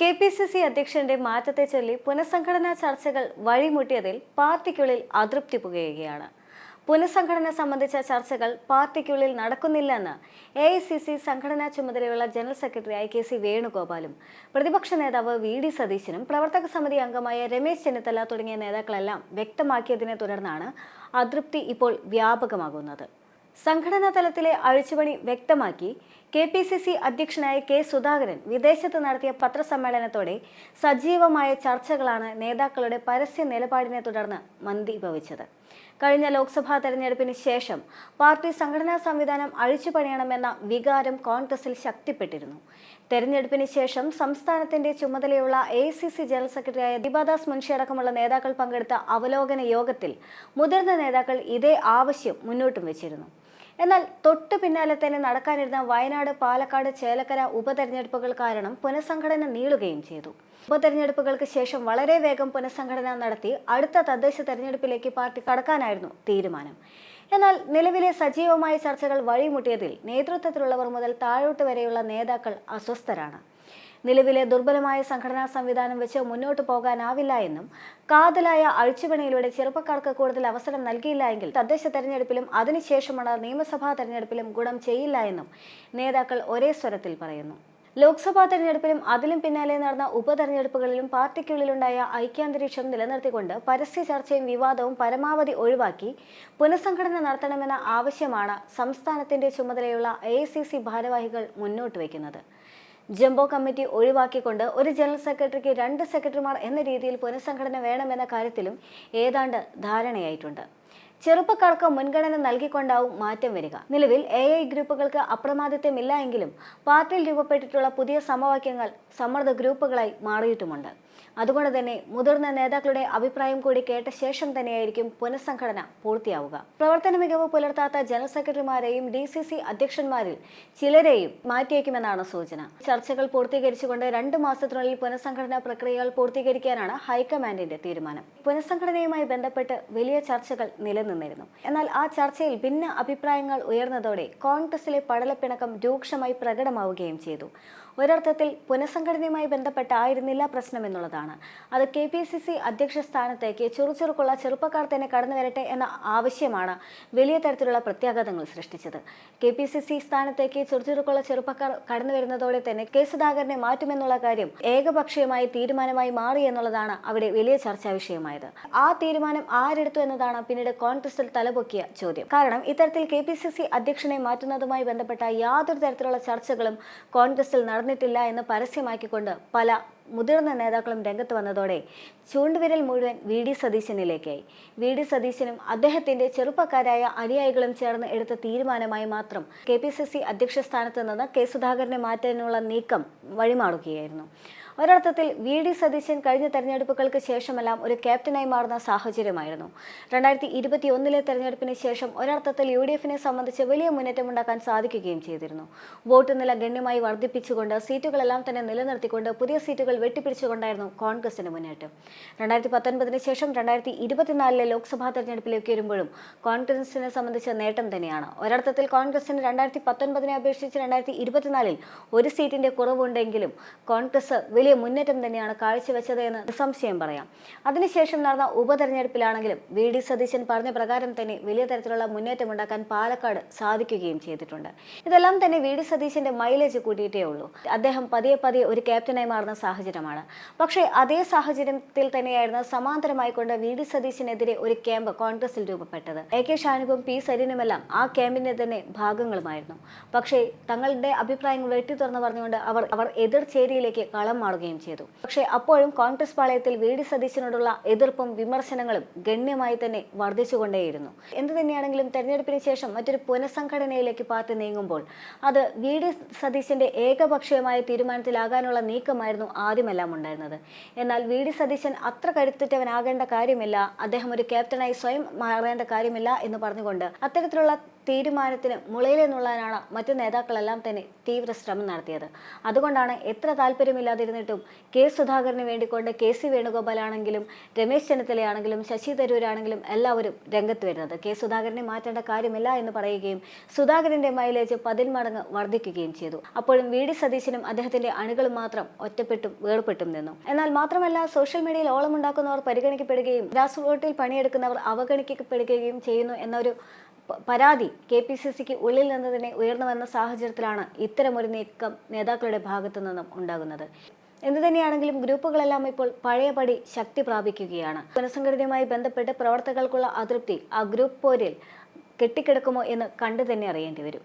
K P C C അധ്യക്ഷന്റെ മാറ്റത്തെ ചൊല്ലി പുനഃസംഘടനാ ചർച്ചകൾ വഴിമുട്ടിയതിൽ പാർട്ടിക്കുള്ളിൽ അതൃപ്തി പുകയുകയാണ്. പുനഃസംഘടന സംബന്ധിച്ച ചർച്ചകൾ പാർട്ടിക്കുള്ളിൽ നടക്കുന്നില്ലെന്ന് എ ഐ സി സി സംഘടനാ ചുമതലയുള്ള ജനറൽ സെക്രട്ടറിയായി കെ സി വേണുഗോപാലും പ്രതിപക്ഷ നേതാവ് വി ഡി സതീശനും പ്രവർത്തക സമിതി അംഗമായ രമേശ് ചെന്നിത്തല തുടങ്ങിയ നേതാക്കളെല്ലാം വ്യക്തമാക്കിയതിനെ തുടർന്നാണ് അതൃപ്തി ഇപ്പോൾ വ്യാപകമാകുന്നത്. സംഘടനാ തലത്തിലെ അഴിച്ചുപണി വ്യക്തമാക്കി കെ പി സി സി അധ്യക്ഷനായ കെ സുധാകരൻ വിദേശത്ത് നടത്തിയ പത്രസമ്മേളനത്തോടെ സജീവമായ ചർച്ചകളാണ് നേതാക്കളുടെ പരസ്യ നിലപാടിനെ തുടർന്ന് മന്ദിഭവിച്ചത് കഴിഞ്ഞ ലോക്സഭാ തെരഞ്ഞെടുപ്പിന് ശേഷം പാർട്ടി സംഘടനാ സംവിധാനം അഴിച്ചുപണിയണമെന്ന വികാരം കോൺഗ്രസിൽ ശക്തിപ്പെട്ടിരുന്നു. തെരഞ്ഞെടുപ്പിന് ശേഷം സംസ്ഥാനത്തിന്റെ ചുമതലയുള്ള എ സി സി ജനറൽ സെക്രട്ടറിയായ ദീപാദാസ് മുൻഷി അടക്കമുള്ള നേതാക്കൾ പങ്കെടുത്ത അവലോകന യോഗത്തിൽ മുതിർന്ന നേതാക്കൾ ഇതേ ആവശ്യം മുന്നോട്ടും വെച്ചിരുന്നു. എന്നാൽ തൊട്ടു പിന്നാലെ തന്നെ നടക്കാനിരുന്ന വയനാട് പാലക്കാട് ചേലക്കര ഉപതെരഞ്ഞെടുപ്പുകൾ കാരണം പുനഃസംഘടന നീളുകയും ചെയ്തു. ഉപതെരഞ്ഞെടുപ്പുകൾക്ക് ശേഷം വളരെ വേഗം പുനഃസംഘടന നടത്തി അടുത്ത തദ്ദേശ തെരഞ്ഞെടുപ്പിലേക്ക് പാർട്ടി കടക്കാനായിരുന്നു തീരുമാനം. എന്നാൽ നിലവിലെ സജീവമായ ചർച്ചകൾ വഴിമുട്ടിയതിൽ നേതൃത്വത്തിലുള്ളവർ മുതൽ താഴോട്ട് വരെയുള്ള നേതാക്കൾ അസ്വസ്ഥരാണ്. നിലവിലെ ദുർബലമായ സംഘടനാ സംവിധാനം വെച്ച് മുന്നോട്ട് പോകാനാവില്ല എന്നും കാതലായ അഴിച്ചുപണിയിലൂടെ ചെറുപ്പക്കാർക്ക് കൂടുതൽ അവസരം നൽകിയില്ല എങ്കിൽ തദ്ദേശ തെരഞ്ഞെടുപ്പിലും അതിനുശേഷമുള്ള നിയമസഭാ തെരഞ്ഞെടുപ്പിലും ഗുണം ചെയ്യില്ല എന്നും നേതാക്കൾ ഒരേ സ്വരത്തിൽ പറയുന്നു. ലോക്സഭാ തെരഞ്ഞെടുപ്പിലും അതിലും പിന്നാലെ നടന്ന ഉപതെരഞ്ഞെടുപ്പുകളിലും പാർട്ടിക്കുള്ളിലുണ്ടായ ഐക്യാന്തരീക്ഷം നിലനിർത്തിക്കൊണ്ട് പരസ്യ ചർച്ചയും വിവാദവും പരമാവധി ഒഴിവാക്കി പുനഃസംഘടന നടത്തണമെന്ന ആവശ്യമാണ് സംസ്ഥാനത്തിന്റെ ചുമതലയുള്ള എ ഭാരവാഹികൾ മുന്നോട്ട് വയ്ക്കുന്നത്. ജംബോ കമ്മിറ്റി ഒഴിവാക്കിക്കൊണ്ട് ഒരു ജനറൽ സെക്രട്ടറിക്ക് രണ്ട് സെക്രട്ടറിമാർ എന്ന രീതിയിൽ പുനഃസംഘടന വേണമെന്ന കാര്യത്തിലും ഏതാണ്ട് ധാരണയായിട്ടുണ്ട്. ചെറുപ്പക്കാർക്ക് മുൻഗണന നൽകിക്കൊണ്ടാവും മാറ്റം വരിക. നിലവിൽ എ ഐ ഗ്രൂപ്പുകൾക്ക് അപ്രമാദിത്വമില്ല എങ്കിലും പാർട്ടിയിൽ രൂപപ്പെട്ടിട്ടുള്ള പുതിയ സമവാക്യങ്ങൾ സമ്മർദ്ദ ഗ്രൂപ്പുകളായി മാറിയിട്ടുമുണ്ട്. അതുകൊണ്ട് തന്നെ മുതിർന്ന നേതാക്കളുടെ അഭിപ്രായം കൂടി കേട്ട ശേഷം തന്നെയായിരിക്കും പുനഃസംഘടന പൂർത്തിയാവുക. പ്രവർത്തന മികവ് പുലർത്താത്ത ജനറൽ സെക്രട്ടറിമാരെയും ഡി സി സി അധ്യക്ഷന്മാരിൽ ചിലരെയും മാറ്റിയേക്കുമെന്നാണ് സൂചന. ചർച്ചകൾ പൂർത്തീകരിച്ചുകൊണ്ട് രണ്ട് മാസത്തിനുള്ളിൽ പുനഃസംഘടനാ പ്രക്രിയകൾ പൂർത്തീകരിക്കാനാണ് ഹൈക്കമാൻഡിന്റെ തീരുമാനം. പുനഃസംഘടനയുമായി ബന്ധപ്പെട്ട് വലിയ ചർച്ചകൾ നിലനിന്നിരുന്നു. എന്നാൽ ആ ചർച്ചയിൽ ഭിന്ന അഭിപ്രായങ്ങൾ ഉയർന്നതോടെ കോൺഗ്രസിലെ പടലപ്പിണക്കം രൂക്ഷമായി പ്രകടമാവുകയും ചെയ്തു. ഒരർത്ഥത്തിൽ പുനഃസംഘടനയുമായി ബന്ധപ്പെട്ടായിരുന്നില്ല പ്രശ്നം എന്നുള്ളതാണ് അത് കെ പി സി സി അധ്യക്ഷ സ്ഥാനത്തേക്ക് ചുറുചുറുക്കുള്ള ചെറുപ്പക്കാർ തന്നെ കടന്നു വരട്ടെ എന്ന ആവശ്യമാണ് വലിയ തരത്തിലുള്ള പ്രത്യാഘാതങ്ങൾ സൃഷ്ടിച്ചത്. കെ പി സി സി സ്ഥാനത്തേക്ക് ചുറുചുറുക്കുള്ള ചെറുപ്പക്കാർ കടന്നു വരുന്നതോടെ തന്നെ കെ സുധാകരനെ മാറ്റുമെന്നുള്ള കാര്യം ഏകപക്ഷീയമായി തീരുമാനമായി മാറി എന്നുള്ളതാണ് അവിടെ വലിയ ചർച്ചാ വിഷയമായത്. ആ തീരുമാനം ആരെടുത്തു എന്നതാണ് പിന്നീട് കോൺഗ്രസിൽ തലപൊക്കിയ ചോദ്യം. കാരണം ഇത്തരത്തിൽ കെ പി സി സി അധ്യക്ഷനെ മാറ്റുന്നതുമായി ബന്ധപ്പെട്ട യാതൊരു തരത്തിലുള്ള ചർച്ചകളും കോൺഗ്രസിൽ നടന്നിട്ടില്ല എന്ന് പരസ്യമാക്കിക്കൊണ്ട് പല മുതിർന്ന നേതാക്കളും രംഗത്ത് വന്നതോടെ ചൂണ്ടുവിരൽ മുഴുവൻ വി ഡി സതീശനിലേക്കായി വി ഡി സതീശനും അദ്ദേഹത്തിന്റെ ചെറുപ്പക്കാരായ അനുയായികളും ചേർന്ന് എടുത്ത തീരുമാനമായി മാത്രം കെ പി സി സി അധ്യക്ഷ സ്ഥാനത്ത് നിന്ന് കെ സുധാകരനെ മാറ്റാനുള്ള നീക്കം വഴിമാറുകയായിരുന്നു. ഒരർത്ഥത്തിൽ വി ഡി സതീശൻ കഴിഞ്ഞ തെരഞ്ഞെടുപ്പുകൾക്ക് ശേഷമെല്ലാം ഒരു ക്യാപ്റ്റനായി മാറുന്ന സാഹചര്യമായിരുന്നു. രണ്ടായിരത്തി ഇരുപത്തി ഒന്നിലെ തെരഞ്ഞെടുപ്പിന് ശേഷം ഒരർത്ഥത്തിൽ യു ഡി എഫിനെ സംബന്ധിച്ച് വലിയ മുന്നേറ്റമുണ്ടാക്കാൻ സാധിക്കുകയും ചെയ്തിരുന്നു. വോട്ട് നില ഗണ്യമായി വർദ്ധിപ്പിച്ചുകൊണ്ട് സീറ്റുകളെല്ലാം തന്നെ നിലനിർത്തിക്കൊണ്ട് പുതിയ സീറ്റുകൾ വെട്ടിപ്പിടിച്ചുകൊണ്ടായിരുന്നു കോൺഗ്രസിന്റെ മുന്നേറ്റം. രണ്ടായിരത്തി പത്തൊൻപതിന് ശേഷം രണ്ടായിരത്തി ഇരുപത്തിനാലിലെ ലോക്സഭാ തെരഞ്ഞെടുപ്പിലേക്ക് വരുമ്പോഴും കോൺഗ്രസിനെ സംബന്ധിച്ച നേട്ടം തന്നെയാണ്. ഒരർത്ഥത്തിൽ കോൺഗ്രസിന് രണ്ടായിരത്തി പത്തൊൻപതിനെ അപേക്ഷിച്ച് രണ്ടായിരത്തി ഇരുപത്തിനാലിൽ ഒരു സീറ്റിന്റെ കുറവുണ്ടെങ്കിലും കോൺഗ്രസ് വലിയ മുന്നേറ്റം തന്നെയാണ് കാഴ്ചവെച്ചത് എന്ന് സംശയം പറയാം. അതിനുശേഷം നടന്ന ഉപതെരഞ്ഞെടുപ്പിലാണെങ്കിലും വി. ഡി. സതീശൻ പറഞ്ഞ പ്രകാരം തന്നെ വലിയ തരത്തിലുള്ള മുന്നേറ്റം ഉണ്ടാക്കാൻ പാലക്കാട് സാധിക്കുകയും ചെയ്തിട്ടുണ്ട്. ഇതെല്ലാം തന്നെ വി. ഡി. സതീശന്റെ മൈലേജ് കൂട്ടിയിട്ടേ ഉള്ളൂ. അദ്ദേഹം പതിയെ പതിയെ ഒരു ക്യാപ്റ്റനായി മാറുന്ന സാഹചര്യമാണ്. പക്ഷേ അതേ സാഹചര്യത്തിൽ തന്നെയായിരുന്നു സമാന്തരമായിക്കൊണ്ട് വി. ഡി. സതീശിനെതിരെ ഒരു ക്യാമ്പ് കോൺഗ്രസിൽ രൂപപ്പെട്ടത്. എ. കെ. ഷാനുവും പി. സരീനുമെല്ലാം ആ ക്യാമ്പിന്റെ തന്നെ ഭാഗങ്ങളുമായിരുന്നു. പക്ഷേ തങ്ങളുടെ അഭിപ്രായങ്ങൾ വെട്ടി തുറന്നു പറഞ്ഞുകൊണ്ട് അവർ അവർ എതിർ ചേരിയിലേക്ക് കളം മാറുകയും ചെയ്തു. പക്ഷേ അപ്പോഴും കോൺഗ്രസ് പാളയത്തിൽ വി ഡി സതീശനോടുള്ള എതിർപ്പും വിമർശനങ്ങളും ഗണ്യമായി തന്നെ വർദ്ധിച്ചുകൊണ്ടേയിരുന്നു. എന്തു തന്നെയാണെങ്കിലും തെരഞ്ഞെടുപ്പിന് ശേഷം മറ്റൊരു പുനഃസംഘടനയിലേക്ക് പാർട്ടി നീങ്ങുമ്പോൾ അത് വി ഡി സതീശന്റെ ഏകപക്ഷീയമായ തീരുമാനത്തിലാകാനുള്ള നീക്കമായിരുന്നു ആദ്യമെല്ലാം ഉണ്ടായിരുന്നത്. എന്നാൽ വി ഡി സതീശൻ അത്ര കരുത്തുറ്റവനാകേണ്ട കാര്യമില്ല. അദ്ദേഹം ഒരു ക്യാപ്റ്റനായി സ്വയം മാറേണ്ട കാര്യമില്ല എന്ന് പറഞ്ഞുകൊണ്ട് അത്തരത്തിലുള്ള തീരുമാനത്തിന് മുളയിലെന്നുള്ളതിനാണ് മറ്റു നേതാക്കളെല്ലാം തന്നെ തീവ്ര ശ്രമം നടത്തിയത്. അതുകൊണ്ടാണ് എത്ര താല്പര്യമില്ലാതിരുന്നിട്ടും കെ സുധാകരന് വേണ്ടിക്കൊണ്ട് കെ സി വേണുഗോപാലാണെങ്കിലും രമേശ് ചെന്നിത്തലയാണെങ്കിലും ശശി തരൂരാണെങ്കിലും എല്ലാവരും രംഗത്ത് വരുന്നത്. കെ സുധാകരനെ മാറ്റേണ്ട കാര്യമില്ല എന്ന് പറയുകയും സുധാകരന്റെ മൈലേജ് പതിന്മടങ്ങ് വർദ്ധിക്കുകയും ചെയ്തു. അപ്പോഴും വി ഡി സതീശനും അദ്ദേഹത്തിന്റെ അണികളും മാത്രം ഒറ്റപ്പെട്ടും വേർപെട്ടും നിന്നു. എന്നാൽ മാത്രമല്ല സോഷ്യൽ മീഡിയയിൽ ഓളമുണ്ടാക്കുന്നവർ പരിഗണിക്കപ്പെടുകയും ഗ്രാസ് റൂട്ടിൽ പണിയെടുക്കുന്നവർ അവഗണിക്കപ്പെടുകയും ചെയ്യുന്നു എന്നൊരു പരാതി കെ പി സി സിക്ക് ഉള്ളിൽ നിന്ന് തന്നെ ഉയർന്നു വന്ന സാഹചര്യത്തിലാണ് ഇത്തരമൊരു നീക്കം നേതാക്കളുടെ ഭാഗത്തു നിന്നും ഉണ്ടാകുന്നത്. എന്തു തന്നെയാണെങ്കിലും ഗ്രൂപ്പുകളെല്ലാം ഇപ്പോൾ പഴയപടി ശക്തി പ്രാപിക്കുകയാണ്. പുനഃസംഘടനയുമായി ബന്ധപ്പെട്ട് പ്രവർത്തകർക്കുള്ള അതൃപ്തി ആ ഗ്രൂപ്പ് പോരിൽ കെട്ടിക്കിടക്കുമോ എന്ന് കണ്ടു തന്നെ അറിയേണ്ടി വരും.